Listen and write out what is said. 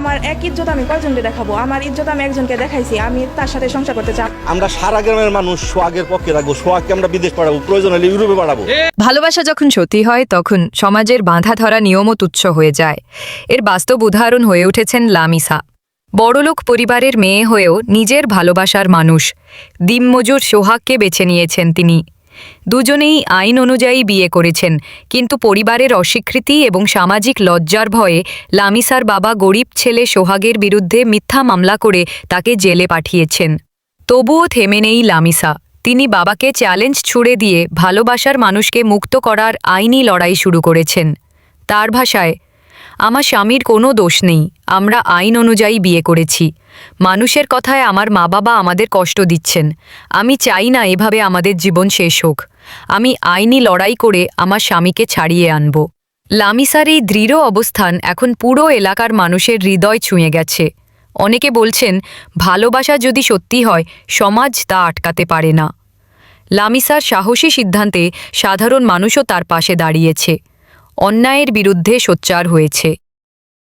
আমার এক ইজ্জত আমি কয়জনকে দেখাবো? আমার ইজ্জত আমি একজনকে দেখাইছি আমি তার সাথে সংসার করতে চাই। আমরা সারা গ্রামের মানুষ সোহাগের পক্ষে রাখব সোহাগকে আমরা বিদেশ পাঠাবো প্রয়োজন হলে ইউরোপে পাঠাবো। ভালোবাসা যখন সত্যি হয় তখন সমাজের বাঁধা ধরা নিয়মও তুচ্ছ হয়ে যায়। এর বাস্তব উদাহরণ হয়ে উঠেছেন লামিসা। বড়লোক পরিবারের মেয়ে হয়েও নিজের ভালোবাসার মানুষ। দিনমজুর সোহাগকে বেছে নিয়েছেন তিনি। দুজনেই আইন অনুযায়ী বিয়ে করেছেন। কিন্তু পরিবারের অস্বীকৃতি এবং সামাজিক লজ্জার ভয়ে লামিসার বাবা গরিব ছেলে সোহাগের বিরুদ্ধে মিথ্যা মামলা করে তাকে জেলে পাঠিয়েছেন। তবুও থেমে নেই লামিসা। তিনি বাবাকে চ্যালেঞ্জ ছুড়ে দিয়ে ভালোবাসার মানুষকে মুক্ত করার আইনি লড়াই শুরু করেছেন। তার ভাষায়, আমার স্বামীর কোনো দোষ নেই, আমরা আইন অনুযায়ী বিয়ে করেছি। মানুষের কথায় আমার মা বাবা আমাদের কষ্ট দিচ্ছেন। আমি চাই না এভাবে আমাদের জীবন শেষ হোক। আমি আইনি লড়াই করে আমার স্বামীকে ছাড়িয়ে আনব। লামিসার এই দৃঢ় অবস্থান এখন পুরো এলাকার মানুষের হৃদয় ছুঁয়ে গেছে। অনেকে বলছেন, ভালোবাসা যদি সত্যি হয়, সমাজ তা আটকাতে পারে না। লামিসার সাহসী সিদ্ধান্তে সাধারণ মানুষও তার পাশে দাঁড়িয়েছে। অন্যায়ের বিরুদ্ধে সোচ্চার হয়েছে।